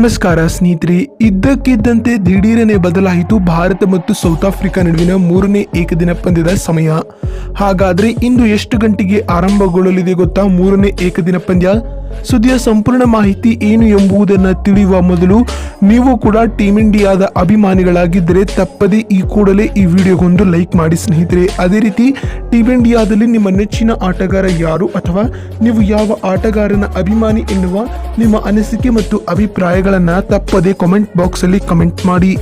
ನಮಸ್ಕಾರ ಸ್ನೇಹಿತರೆ, ಇದ್ದಕ್ಕಿದ್ದಂತೆ ದಿಢೀರನೆ ಬದಲಾಯಿತು ಭಾರತ ಮತ್ತು ಸೌತ್ ಆಫ್ರಿಕಾ ನಡುವಿನ ಮೂರನೇ ಏಕದಿನ ಪಂದ್ಯದ ಸಮಯ. ಹಾಗಾದ್ರೆ ಇಂದು ಎಷ್ಟು ಗಂಟೆಗೆ ಆರಂಭಗೊಳ್ಳಲಿದೆ ಗೊತ್ತಾ ಮೂರನೇ ಏಕದಿನ ಪಂದ್ಯ? ಸುದ್ದಿಯ ಸಂಪೂರ್ಣ ಮಾಹಿತಿ ಏನು ಎಂಬುದನ್ನ ತಿಳಿಯುವ ಮೊದಲು, ನೀವು ಕೂಡ ಟೀಮ್ ಇಂಡಿಯಾದ ಅಭಿಮಾನಿಗಳಾಗಿದ್ದರೆ ತಪ್ಪದೆ ಈ ಕೂಡಲೇ ಈ ವಿಡಿಯೋಗೊಂದು ಲೈಕ್ ಮಾಡಿ ಸ್ನೇಹಿತರೆ. ಅದೇ ರೀತಿ ಟೀಮ್ ಇಂಡಿಯಾದಲ್ಲಿ ನಿಮ್ಮ ನೆಚ್ಚಿನ ಆಟಗಾರ ಯಾರು ಅಥವಾ ನೀವು ಯಾವ ಆಟಗಾರನ ಅಭಿಮಾನಿ ಎನ್ನುವ ನಿಮ್ಮ ಅನಿಸಿಕೆ ಮತ್ತು ಅಭಿಪ್ರಾಯಗಳನ್ನು ತಪ್ಪದೆ ಕಾಮೆಂಟ್ ಬಾಕ್ಸ್ ಅಲ್ಲಿ ಕಮೆಂಟ್ ಮಾಡಿ.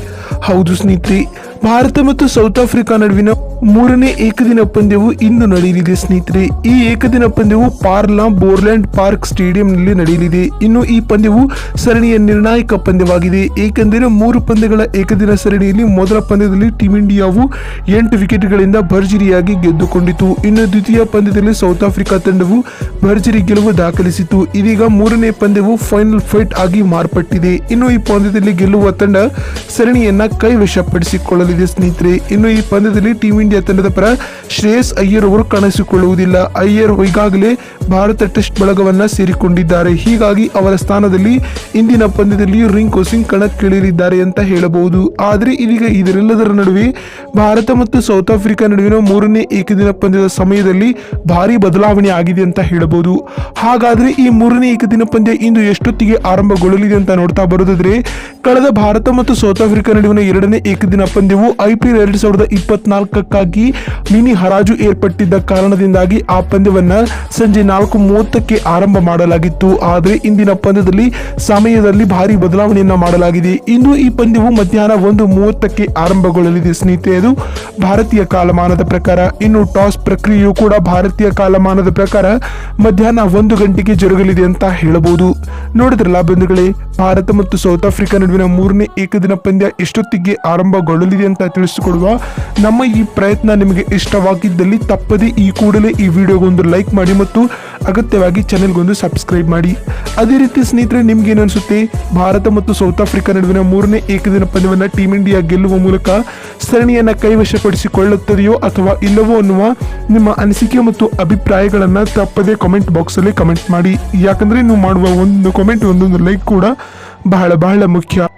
ಹೌದು ಸ್ನೇಹಿತರೆ ಭಾರತ ಮತ್ತು ಸೌತ್ ಆಫ್ರಿಕಾ ನಡುವಿನ ಮೂರನೇ ಏಕದಿನ ಪಂದ್ಯವು ಇಂದು ನಡೆಯಲಿದೆ ಸ್ನೇಹಿತರೆ. ಈ ಏಕದಿನ ಪಂದ್ಯವು ಪಾರ್ಲಾ ಬೋರ್ಲ್ಯಾಂಡ್ ಪಾರ್ಕ್ ಸ್ಟೇಡಿಯಂನಲ್ಲಿ ನಡೆಯಲಿದೆ. ಇನ್ನು ಈ ಪಂದ್ಯವು ಸರಣಿಯ ನಿರ್ಣಾಯಕ ಪಂದ್ಯವಾಗಿದೆ. ಏಕೆಂದರೆ ಮೂರು ಪಂದ್ಯಗಳ ಏಕದಿನ ಸರಣಿಯಲ್ಲಿ ಮೊದಲ ಪಂದ್ಯದಲ್ಲಿ ಟೀಂ ಇಂಡಿಯಾವು ಎಂಟು ವಿಕೆಟ್ಗಳಿಂದ ಭರ್ಜರಿಯಾಗಿ ಗೆದ್ದುಕೊಂಡಿತು. ಇನ್ನು ದ್ವಿತೀಯ ಪಂದ್ಯದಲ್ಲಿ ಸೌತ್ ಆಫ್ರಿಕಾ ತಂಡವು ಭರ್ಜರಿ ಗೆಲುವು ದಾಖಲಿಸಿತು. ಇದೀಗ ಮೂರನೇ ಪಂದ್ಯವು ಫೈನಲ್ ಫೈಟ್ ಆಗಿ ಮಾರ್ಪಟ್ಟಿದೆ. ಇನ್ನು ಈ ಪಂದ್ಯದಲ್ಲಿ ಗೆಲ್ಲುವ ತಂಡ ಸರಣಿಯನ್ನ ಕೈವಶಪಡಿಸಿಕೊಳ್ಳಲಿದೆ ಸ್ನೇಹಿತರೆ. ಇನ್ನು ಈ ಪಂದ್ಯದಲ್ಲಿ ಟೀಂ ಇಂಡಿಯಾ ತಂಡದ ಪರ ಶ್ರೇಯಸ್ ಅಯ್ಯರ್ ಅವರು ಕಾಣಿಸಿಕೊಳ್ಳುವುದಿಲ್ಲ. ಅಯ್ಯರ್ ಈಗಾಗಲೇ ಭಾರತ ಟೆಸ್ಟ್ ಬಳಗವನ್ನ ಸೇರಿಕೊಂಡಿದ್ದಾರೆ. ಹೀಗಾಗಿ ಅವರ ಸ್ಥಾನದಲ್ಲಿ ಇಂದಿನ ಪಂದ್ಯದಲ್ಲಿ ರಿಂಕು ಸಿಂಗ್ ಕಣಕ್ಕಿಳಿಯಲಿದ್ದಾರೆ ಅಂತ ಹೇಳಬಹುದು. ಆದರೆ ಇದೀಗ ಇದರೆಲ್ಲದರ ನಡುವೆ ಭಾರತ ಮತ್ತು ಸೌತ್ ಆಫ್ರಿಕಾ ನಡುವಿನ ಮೂರನೇ ಏಕದಿನ ಪಂದ್ಯದ ಸಮಯದಲ್ಲಿ ಭಾರಿ ಬದಲಾವಣೆ ಆಗಿದೆ ಅಂತ ಹೇಳಬಹುದು. ಹಾಗಾದ್ರೆ ಈ ಮೂರನೇ ಏಕದಿನ ಪಂದ್ಯ ಇಂದು ಎಷ್ಟೊತ್ತಿಗೆ ಆರಂಭಗೊಳ್ಳಲಿದೆ ಅಂತ ನೋಡ್ತಾ ಬರೋದಾದ್ರೆ, ಕಳೆದ ಭಾರತ ಮತ್ತು ಸೌತ್ ಆಫ್ರಿಕಾ ನಡುವಿನ ಎರಡನೇ ಏಕದಿನ ಪಂದ್ಯವು ಐಪಿಎಲ್ ಎರಡು ಸಾವಿರದ ಇಪ್ಪತ್ನಾಲ್ಕಕ್ಕಾಗಿ ಮಿನಿ ಹರಾಜು ಏರ್ಪಟ್ಟಿದ್ದ ಕಾರಣದಿಂದಾಗಿ ಆ ಪಂದ್ಯವನ್ನ ಸಂಜೆ ನಾಲ್ಕು ಮೂವತ್ತಕ್ಕೆ ಆರಂಭ ಮಾಡಲಾಗಿತ್ತು. ಆದರೆ ಇಂದಿನ ಪಂದ್ಯದಲ್ಲಿ ಸಮಯದಲ್ಲಿ ಭಾರಿ ಬದಲಾವಣೆಯನ್ನ ಮಾಡಲಾಗಿದೆ. ಇಂದು ಈ ಪಂದ್ಯವು ಮಧ್ಯಾಹ್ನ ಒಂದು ಮೂವತ್ತಕ್ಕೆ ಆರಂಭಗೊಳ್ಳಲಿದೆ ಸ್ನೇಹಿತರೆ. ಅದು ಭಾರತೀಯ ಕಾಲಮಾನದ ಪ್ರಕಾರ. ಇನ್ನು ಟಾಸ್ ಪ್ರಕ್ರಿಯೆಯು ಕೂಡ ಭಾರತೀಯ ಕಾಲಮಾನದ ಪ್ರಕಾರ ಮಧ್ಯಾಹ್ನ ಒಂದು ಗಂಟೆಗೆ ಜರುಗಲಿದೆ ಅಂತ ಹೇಳಬಹುದು. ನೋಡಿದ್ರಲ್ಲ ಬಂಧುಗಳೇ ಭಾರತ ಮತ್ತು ಸೌತ್ ಆಫ್ರಿಕಾ ನಡುವಿನ ಮೂರನೇ ಏಕದಿನ ಪಂದ್ಯ ಎಷ್ಟೊತ್ತಿಗೆ ಆರಂಭಗೊಳ್ಳಲಿದೆ ಅಂತ ತಿಳಿಸಿಕೊಡುವ ನಮ್ಮ ಈ ಪ್ರಯತ್ನ ನಿಮಗೆ ಇಷ್ಟವಾಗಿದ್ದಲ್ಲಿ ತಪ್ಪದೆ ಈ ಕೂಡಲೇ ಈ ವಿಡಿಯೋಗೊಂದು ಲೈಕ್ ಮಾಡಿ ಮತ್ತು ಅಗತ್ಯವಾಗಿ ಚಾನೆಲ್ಗೊಂದು ಸಬ್ಸ್ಕ್ರೈಬ್ ಮಾಡಿ. ಅದೇ ರೀತಿ ಸ್ನೇಹಿತರೆ, ನಿಮ್ಗೆ ಏನನ್ಸುತ್ತೆ? ಅನಿಸುತ್ತೆ ಭಾರತ ಮತ್ತು ಸೌತ್ ಆಫ್ರಿಕಾ ನಡುವಿನ ಮೂರನೇ ಏಕದಿನ ಪಂದ್ಯವನ್ನು ಟೀಮ್ ಇಂಡಿಯಾ ಗೆಲ್ಲುವ ಮೂಲಕ ಸರಣಿಯನ್ನು ಕೈವಶಪಡಿಸಿಕೊಳ್ಳುತ್ತದೆಯೋ ಅಥವಾ ಇಲ್ಲವೋ ಅನ್ನುವ ನಿಮ್ಮ ಅನಿಸಿಕೆ ಮತ್ತು ಅಭಿಪ್ರಾಯಗಳನ್ನು ತಪ್ಪದೇ ಕಾಮೆಂಟ್ ಬಾಕ್ಸಲ್ಲಿ ಕಮೆಂಟ್ ಮಾಡಿ. ಯಾಕಂದರೆ ನೀವು ಮಾಡುವ ಒಂದು ಕಾಮೆಂಟ್ ಒಂದೊಂದು ಲೈಕ್ ಕೂಡ ಬಹಳ ಬಹಳ ಮುಖ್ಯ.